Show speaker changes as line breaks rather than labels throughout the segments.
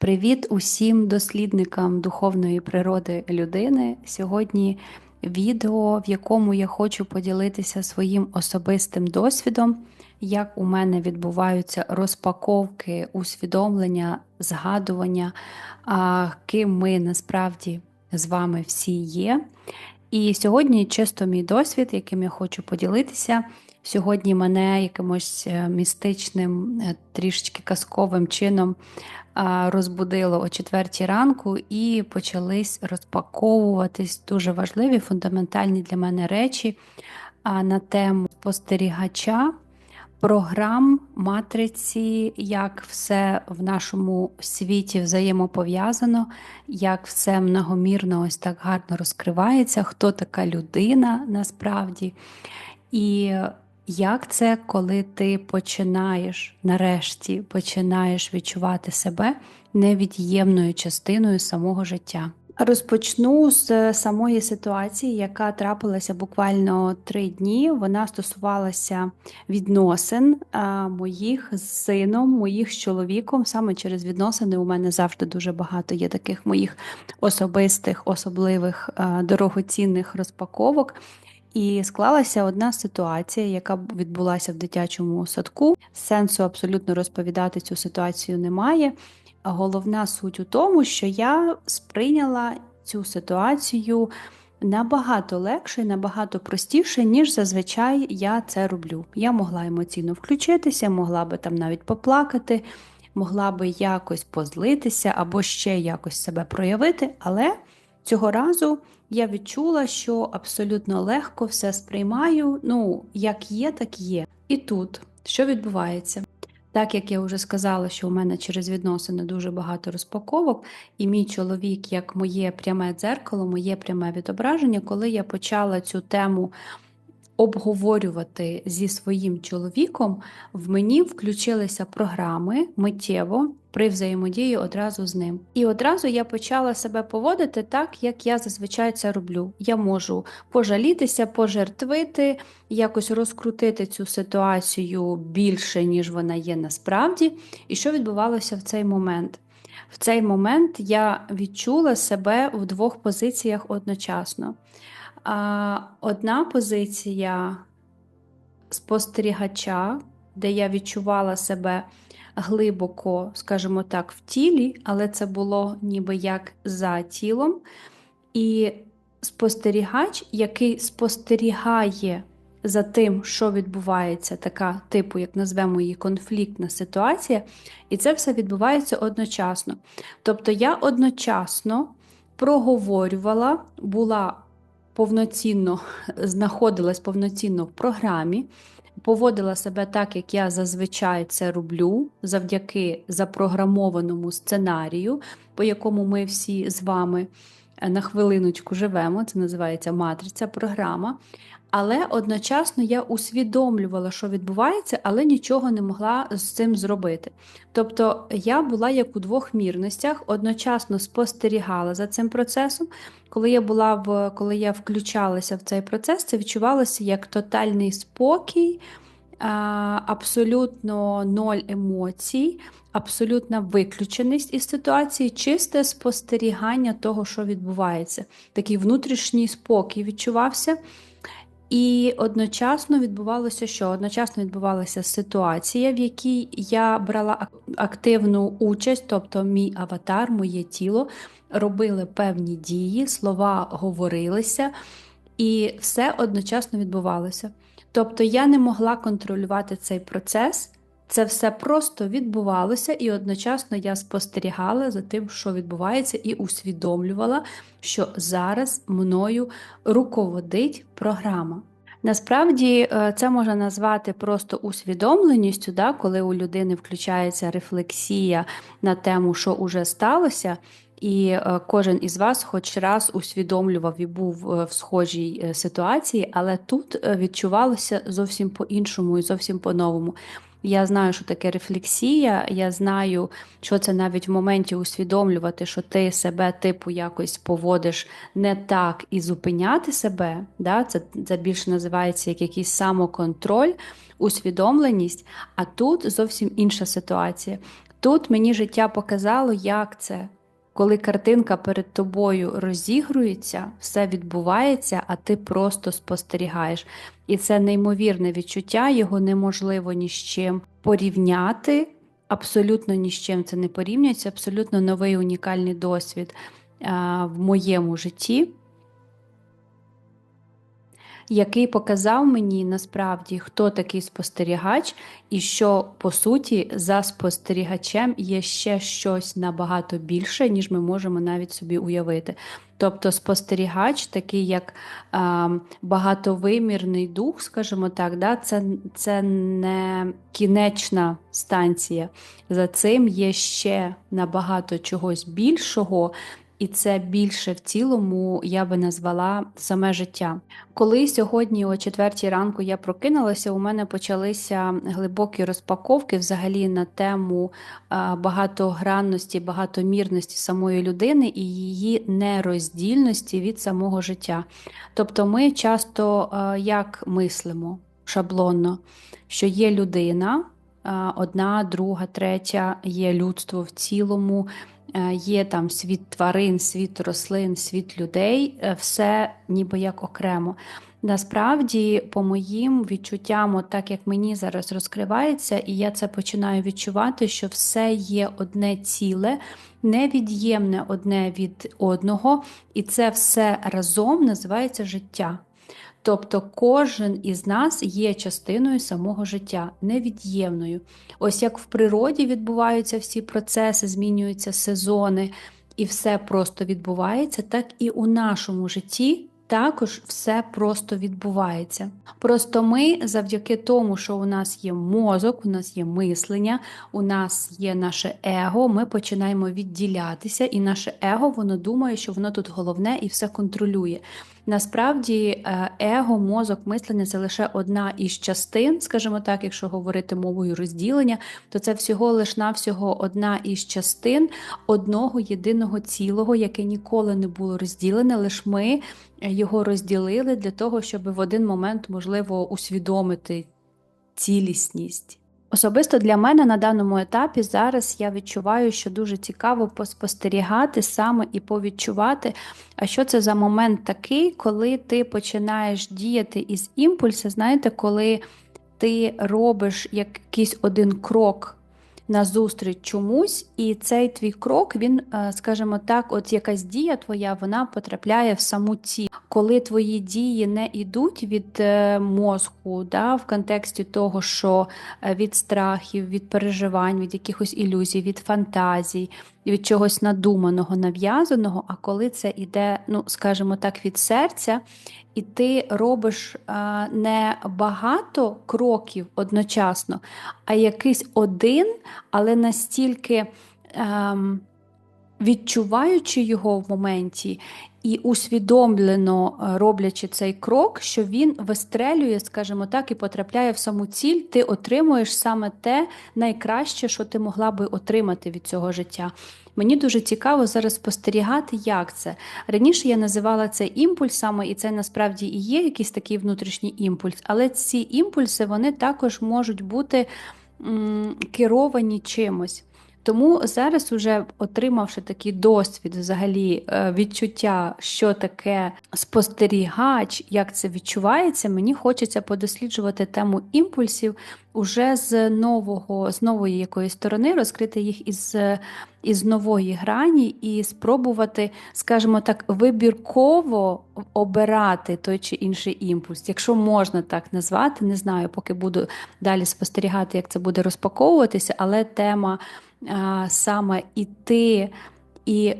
Привіт усім дослідникам духовної природи людини. Сьогодні відео, в якому я хочу поділитися своїм особистим досвідом, як у мене відбуваються розпаковки, усвідомлення, згадування, ким ми насправді з вами всі є. І сьогодні чисто мій досвід, яким я хочу поділитися. Сьогодні мене якимось е, містичним, е, трішечки казковим чином розбудило о четвертій ранку і почались розпаковуватись дуже важливі фундаментальні для мене речі на тему спостерігача. Програм, матриці, як все в нашому світі взаємопов'язано, як все многомірно ось так гарно розкривається, хто така людина насправді. І як це, коли ти починаєш нарешті починаєш відчувати себе невід'ємною частиною самого життя? Розпочну з самої ситуації, яка трапилася буквально три дні. Вона стосувалася відносин моїх з сином, моїх з чоловіком. Саме через відносини у мене завжди дуже багато є таких моїх особистих, особливих дорогоцінних розпаковок. І склалася одна ситуація, яка відбулася в дитячому садку. Сенсу абсолютно розповідати цю ситуацію немає. Головна суть у тому, що я сприйняла цю ситуацію набагато легше, набагато простіше, ніж зазвичай я це роблю. Я могла емоційно включитися, могла би там навіть поплакати, могла би якось позлитися або ще якось себе проявити, але цього разу я відчула, що абсолютно легко все сприймаю. Ну, як є, так є. І тут що відбувається? Так як я вже сказала, що у мене через відносини дуже багато розпаковок, і мій чоловік, як моє пряме дзеркало, моє пряме відображення, коли я почала цю тему обговорювати зі своїм чоловіком, в мені включилися програми миттєво при взаємодії одразу з ним. І одразу я почала себе поводити так, як я зазвичай це роблю. Я можу пожалітися, пожертвити, якось розкрутити цю ситуацію більше, ніж вона є насправді. І що відбувалося в цей момент? В цей момент я відчула себе в двох позиціях одночасно. Одна позиція спостерігача, де я відчувала себе глибоко, скажімо так, в тілі, але це було ніби як за тілом. І спостерігач, який спостерігає за тим, що відбувається, така типу, як назвемо її конфліктна ситуація, і це все відбувається одночасно. Тобто я одночасно проговорювала, була повноцінно знаходилась повноцінно в програмі, поводила себе так, як я зазвичай це роблю, завдяки запрограмованому сценарію, по якому ми всі з вами на хвилиночку живемо. Це називається матриця програма. Але одночасно я усвідомлювала, що відбувається, але нічого не могла з цим зробити. Тобто я була як у двох мірностях, одночасно спостерігала за цим процесом. Коли я була в коли я включалася в цей процес, це відчувалося як тотальний спокій, абсолютно ноль емоцій, абсолютна виключеність із ситуації, чисте спостерігання того, що відбувається. Такий внутрішній спокій відчувався. І одночасно відбувалося, що одночасно відбувалася ситуація, в якій я брала активну участь, тобто мій аватар, моє тіло робили певні дії, слова говорилися, і все одночасно відбувалося. Тобто я не могла контролювати цей процес. Це все просто відбувалося, і одночасно я спостерігала за тим, що відбувається, і усвідомлювала, що зараз мною руководить програма. Насправді е, це можна назвати просто усвідомленістю, да, коли у людини включається рефлексія на тему, що уже сталося. І е, кожен із вас, хоч раз, усвідомлював і був е, в схожій ситуації, але тут відчувалося зовсім по-іншому і зовсім по-новому. Я знаю, що таке рефлексія. Я знаю, що це навіть в моменті усвідомлювати, що ти себе типу якось поводиш не так і зупиняти себе. Да? Це це більше називається як якийсь самоконтроль, усвідомленість. А тут зовсім інша ситуація. Тут мені життя показало, як це. Коли картинка перед тобою розігрується, все відбувається, а ти просто спостерігаєш. І це неймовірне відчуття, його неможливо ні з чим порівняти. Абсолютно ні з чим це не порівнюється, абсолютно новий унікальний досвід в моєму житті який показав мені насправді, хто такий спостерігач, і що по суті за спостерігачем є ще щось набагато більше, ніж ми можемо навіть собі уявити. Тобто спостерігач, такий як а, багатовимірний дух, скажімо так, да, це, це не кінечна станція. За цим є ще набагато чогось більшого, і це більше в цілому я би назвала саме життя. Коли сьогодні, о четвертій ранку, я прокинулася, у мене почалися глибокі розпаковки взагалі на тему багатогранності, багатомірності самої людини і її нероздільності від самого життя. Тобто, ми часто як мислимо шаблонно, що є людина. Одна, друга, третя є людство в цілому, є там світ тварин, світ рослин, світ людей, е, все ніби як окремо. Насправді, по моїм відчуттям, так як мені зараз розкривається, і я це починаю відчувати, що все є одне ціле, невід'ємне одне від одного, і це все разом називається життя. Тобто кожен із нас є частиною самого життя, невід'ємною. Ось як в природі відбуваються всі процеси, змінюються сезони, і все просто відбувається, так і у нашому житті також все просто відбувається. Просто ми, завдяки тому, що у нас є мозок, у нас є мислення, у нас є наше его, ми починаємо відділятися, і наше его воно думає, що воно тут головне і все контролює. Насправді, е, его, мозок, мислення це лише одна із частин, скажімо так, якщо говорити мовою розділення, то це всього лиш навсього одна із частин одного єдиного цілого, яке ніколи не було розділене, лише ми його розділили для того, щоб в один момент можливо усвідомити цілісність. Особисто для мене на даному етапі зараз я відчуваю, що дуже цікаво поспостерігати саме і повідчувати, а що це за момент такий, коли ти починаєш діяти із імпульсу, знаєте, коли ти робиш якийсь один крок назустріч чомусь, і цей твій крок, він, е, скажімо так, от якась дія твоя, вона потрапляє в саму ціль. Коли твої дії не йдуть від е, мозку, да, в контексті того, що е, від страхів, від переживань, від якихось ілюзій, від фантазій, від чогось надуманого, нав'язаного, а коли це йде, ну, скажімо так, від серця і ти робиш не багато кроків одночасно, а якийсь один, але настільки ем, відчуваючи його в моменті і усвідомлено е, роблячи цей крок, що він вистрелює, скажімо так, і потрапляє в саму ціль, ти отримуєш саме те найкраще, що ти могла би отримати від цього життя. Мені дуже цікаво зараз спостерігати, як це. Раніше я називала це імпульсами, і це насправді і є якийсь такий внутрішній імпульс, але ці імпульси вони також можуть бути м, керовані чимось. Тому зараз, уже отримавши такий досвід, взагалі е, відчуття, що таке спостерігач, як це відчувається, мені хочеться подосліджувати тему імпульсів уже з нового, з нової якоїсь сторони, розкрити їх із із нової грані і спробувати, скажімо так, вибірково обирати той чи інший імпульс, якщо можна так назвати, не знаю, поки буду далі спостерігати, як це буде розпаковуватися, але тема саме іти і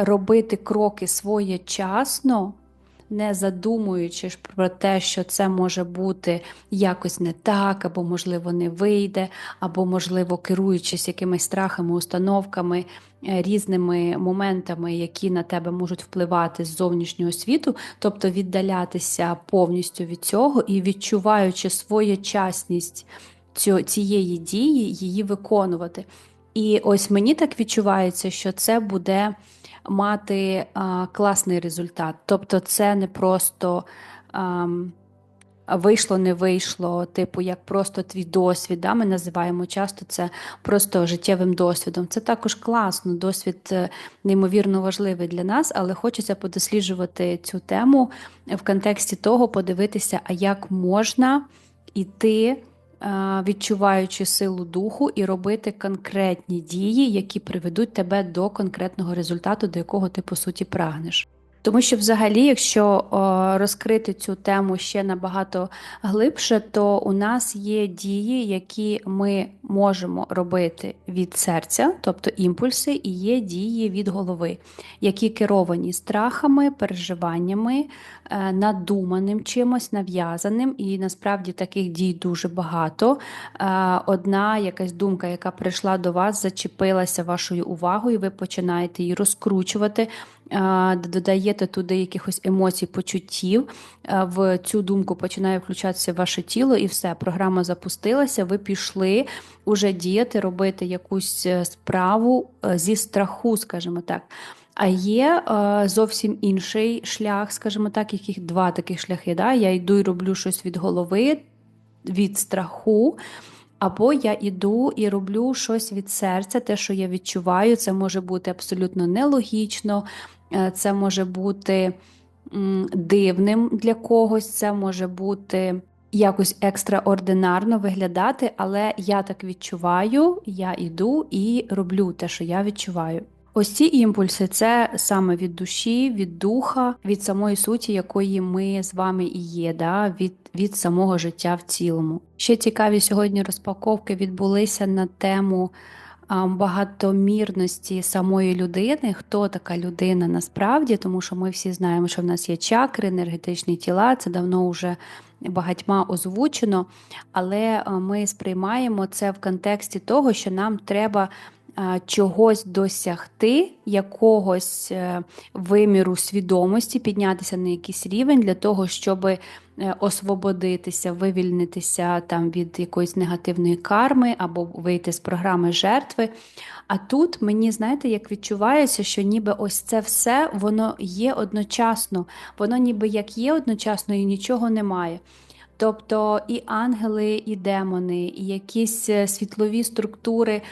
робити кроки своєчасно, не задумуючись про те, що це може бути якось не так, або, можливо, не вийде, або, можливо, керуючись якимись страхами, установками, е, різними моментами, які на тебе можуть впливати з зовнішнього світу, тобто віддалятися повністю від цього і відчуваючи своєчасність цієї дії, її виконувати. І ось мені так відчувається, що це буде мати а, класний результат. Тобто, це не просто а, вийшло, не вийшло, типу, як просто твій досвід. Да? Ми називаємо часто це просто життєвим досвідом. Це також класно, досвід е, неймовірно важливий для нас, але хочеться подосліджувати цю тему в контексті того, подивитися, а як можна іти. Е, відчуваючи силу духу і робити конкретні дії, які приведуть тебе до конкретного результату, до якого ти по суті прагнеш. Тому що, взагалі, якщо розкрити цю тему ще набагато глибше, то у нас є дії, які ми можемо робити від серця, тобто імпульси, і є дії від голови, які керовані страхами, переживаннями, е, надуманим чимось, нав'язаним. І насправді таких дій дуже багато. Е, одна якась думка, яка прийшла до вас, зачепилася вашою увагою, ви починаєте її розкручувати додаєте туди якихось емоцій, почуттів, в цю думку починає включатися ваше тіло, і все, програма запустилася, ви пішли уже діяти, робити якусь е, справу е, зі страху, скажімо так. А є е, зовсім інший шлях, скажімо так, яких два таких шляхи. Да? Я йду і роблю щось від голови, від страху. Або я йду і роблю щось від серця, те, що я відчуваю, це може бути абсолютно нелогічно, Е, це може бути дивним для когось, це може бути якось екстраординарно виглядати, але я так відчуваю, я іду і роблю те, що я відчуваю. Ось ці імпульси це саме від душі, від духа, від самої суті, якої ми з вами і є, да? від від самого життя в цілому. Ще цікаві сьогодні розпаковки відбулися на тему багатомірності самої людини, хто така людина насправді, тому що ми всі знаємо, що в нас є чакри, енергетичні тіла, це давно вже багатьма озвучено, але ми сприймаємо це в контексті того, що нам треба чогось досягти, якогось е, виміру свідомості, піднятися на якийсь рівень для того, щоб е, освободитися, вивільнитися там від якоїсь негативної карми або вийти з програми жертви. А тут мені, знаєте, як відчувається, що ніби ось це все воно є одночасно, воно ніби як є одночасно і нічого немає. Тобто і ангели, і демони, і якісь е, світлові структури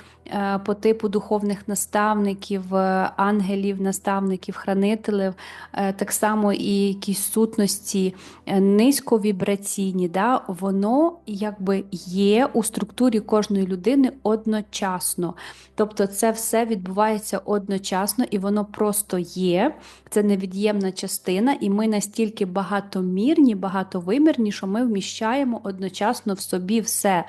по типу духовних наставників, е, ангелів, наставників, хранителів, е, так само і якісь сутності низьковібраційні, да, воно якби є у структурі кожної людини одночасно. Тобто це все відбувається одночасно і воно просто є. Це невід'ємна частина, і ми настільки багатомірні, багатовимірні, що ми вміщаємо одночасно в собі все.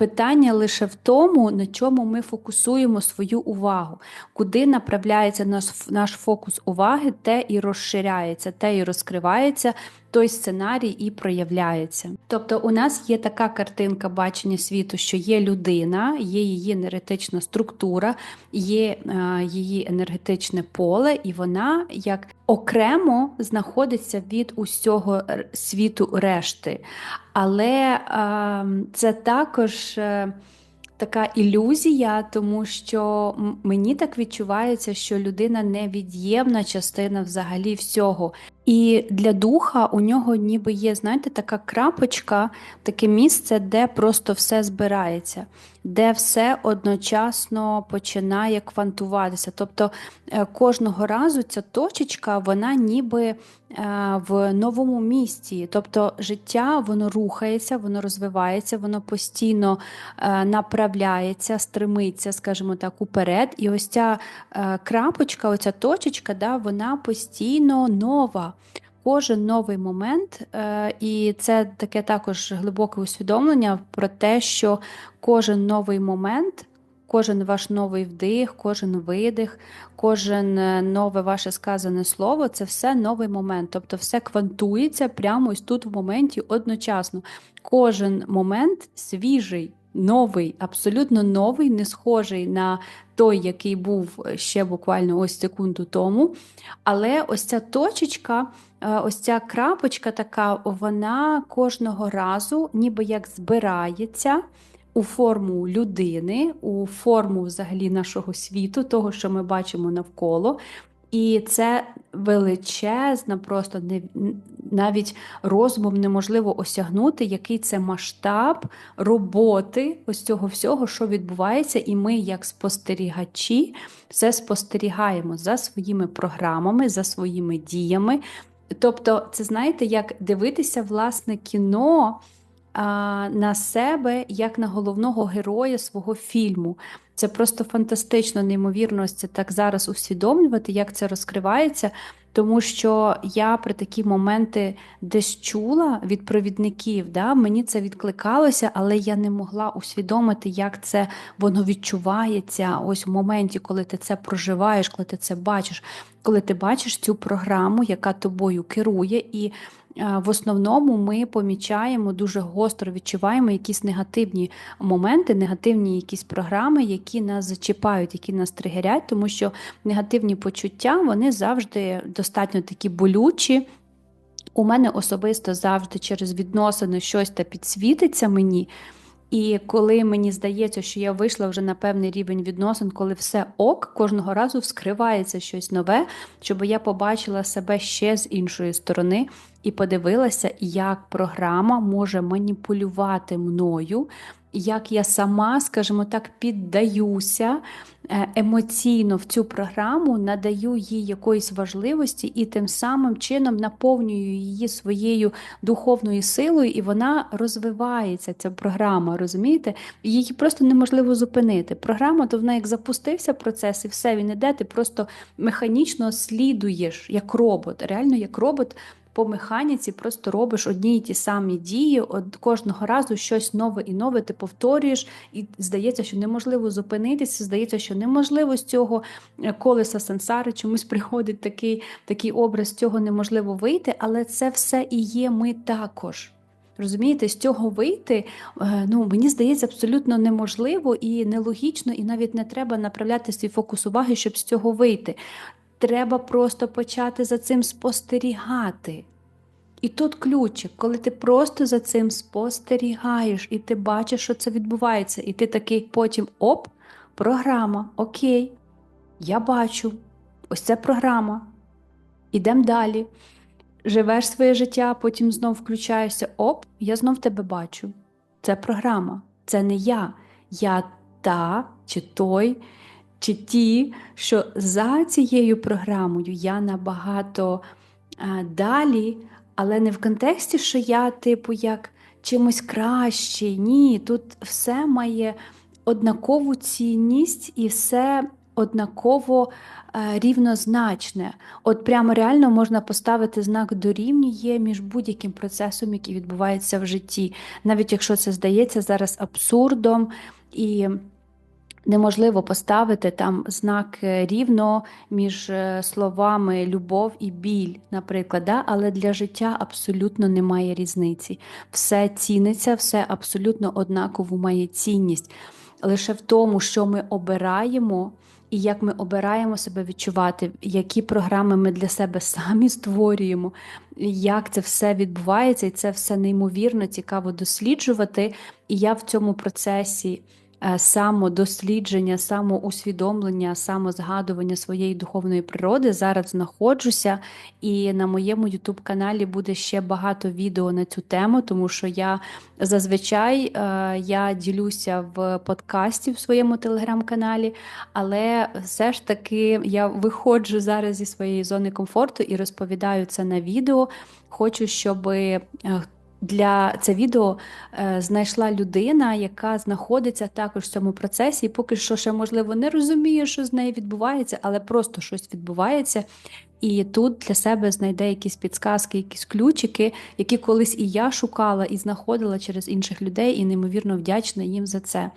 Питання лише в тому, на чому ми фокусуємо свою увагу, куди направляється наш фокус уваги, те і розширяється, те і розкривається, той сценарій і проявляється. Тобто, у нас є така картинка бачення світу, що є людина, є її енергетична структура, є е, її енергетичне поле, і вона як окремо знаходиться від усього світу решти. Але е, це також. Е, така ілюзія, тому що мені так відчувається, що людина невід'ємна частина взагалі всього. І для духа у нього ніби є, знаєте, така крапочка, таке місце, де просто все збирається, де все одночасно починає квантуватися. Тобто е, кожного разу ця точечка, вона ніби е, в новому місці. Тобто життя воно рухається, воно розвивається, воно постійно е, направляється, стримиться, скажімо так, уперед. І ось ця крапочка, оця точечка, да, вона постійно нова кожен новий момент, е, і це таке також глибоке усвідомлення про те, що кожен новий момент. Кожен ваш новий вдих, кожен видих, кожен е, нове ваше сказане слово це все новий момент. Тобто все квантується прямо ось тут в моменті одночасно. Кожен момент свіжий, новий, абсолютно новий, не схожий на той, який був ще буквально ось секунду тому. Але ось ця точечка. Е, ось ця крапочка така, вона кожного разу ніби як збирається у форму людини, у форму взагалі нашого світу, того, що ми бачимо навколо. І це величезна, просто навіть розумом неможливо осягнути, який це масштаб роботи ось цього всього, що відбувається, і ми, як спостерігачі, все спостерігаємо за своїми програмами, за своїми діями. Тобто, це знаєте, як дивитися власне кіно на себе як на головного героя свого фільму. Це просто фантастично, неймовірно, це так зараз усвідомлювати, як це розкривається. Тому що я при такі моменти десь чула від провідників, да, мені це відкликалося, але я не могла усвідомити, як це воно відчувається. Ось в моменті, коли ти це проживаєш, коли ти це бачиш, коли ти бачиш цю програму, яка тобою керує, і в основному ми помічаємо дуже гостро відчуваємо якісь негативні моменти, негативні якісь програми, які нас зачіпають, які нас тригерять, тому що негативні почуття вони завжди достатньо такі болючі. У мене особисто завжди через відносини щось та підсвітиться мені. І коли мені здається, що я вийшла вже на певний рівень відносин, коли все ок, кожного разу вскривається щось нове, щоб я побачила себе ще з іншої сторони і подивилася, як програма може маніпулювати мною як я сама, скажімо так, піддаюся е, емоційно в цю програму, надаю їй якоїсь важливості і тим самим чином наповнюю її своєю духовною силою, і вона розвивається, ця програма, розумієте? Її просто неможливо зупинити. Програма, то вона як запустився процес, і все він іде, ти просто механічно слідуєш як робот, реально як робот по механіці просто робиш одні й ті самі дії, от кожного разу щось нове і нове ти повторюєш, і здається, що неможливо зупинитися. Здається, що неможливо з цього е, колеса сенсари чомусь приходить такий, такий образ, з цього неможливо вийти, але це все і є ми також. Розумієте, з цього вийти, е, ну мені здається, абсолютно неможливо і нелогічно, і навіть не треба направляти свій фокус уваги, щоб з цього вийти. Треба просто почати за цим спостерігати. І тут ключик, коли ти просто за цим спостерігаєш, і ти бачиш, що це відбувається, і ти такий потім оп, програма, окей, я бачу, ось це програма. Ідемо далі. Живеш своє життя, потім знов включаєшся, оп, я знов тебе бачу. Це програма, це не я. Я та чи той чи ті, що за цією програмою я набагато далі, але не в контексті, що я, типу, як чимось кращий. Ні, тут все має однакову цінність і все однаково а, рівнозначне. От прямо реально можна поставити знак дорівнює між будь-яким процесом, який відбувається в житті, навіть якщо це здається зараз абсурдом. і Неможливо поставити там знак е, рівно між е, словами любов і біль, наприклад, да? але для життя абсолютно немає різниці. Все ціниться, все абсолютно однаково має цінність. Лише в тому, що ми обираємо, і як ми обираємо себе відчувати, які програми ми для себе самі створюємо, як це все відбувається, і це все неймовірно цікаво досліджувати. І я в цьому процесі. Е, самодослідження, самоусвідомлення, самозгадування своєї духовної природи зараз знаходжуся, і на моєму ютуб-каналі буде ще багато відео на цю тему, тому що я зазвичай е, я ділюся в подкасті в своєму телеграм-каналі, але все ж таки я виходжу зараз зі своєї зони комфорту і розповідаю це на відео. Хочу, щоб е, для це відео е, знайшла людина, яка знаходиться також в цьому процесі, і поки що ще, можливо, не розуміє, що з нею відбувається, але просто щось відбувається. І тут для себе знайде якісь підсказки, якісь ключики, які колись і я шукала і знаходила через інших людей, і неймовірно вдячна їм за це.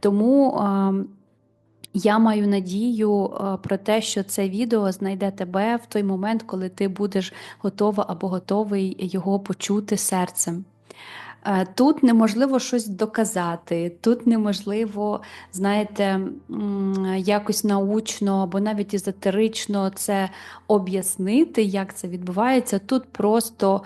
Тому. Я маю надію е, про те, що це відео знайде тебе в той момент, коли ти будеш готова або готовий його почути серцем. Е, тут неможливо щось доказати, тут неможливо, знаєте, якось научно або навіть езотерично це об'яснити, як це відбувається. Тут просто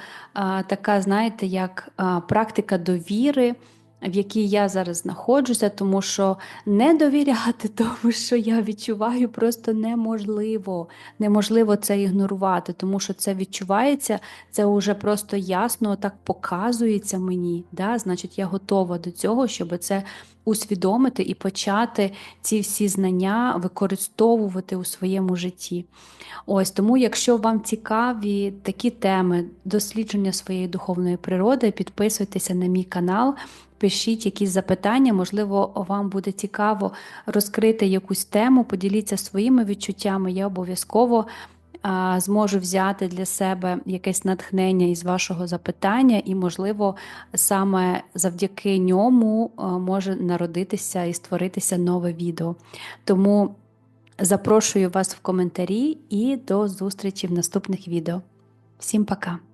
така, знаєте, як практика довіри в якій я зараз знаходжуся, тому що не довіряти тому, що я відчуваю, просто неможливо. Неможливо це ігнорувати, тому що це відчувається, це вже просто ясно так показується мені. Да? Значить, я готова до цього, щоб це усвідомити і почати ці всі знання використовувати у своєму житті. Ось тому, якщо вам цікаві такі теми дослідження своєї духовної природи, підписуйтеся на мій канал. Пишіть якісь запитання, можливо, вам буде цікаво розкрити якусь тему, поділіться своїми відчуттями. Я обов'язково зможу взяти для себе якесь натхнення із вашого запитання, і, можливо, саме завдяки ньому може народитися і створитися нове відео. Тому запрошую вас в коментарі і до зустрічі в наступних відео. Всім пока!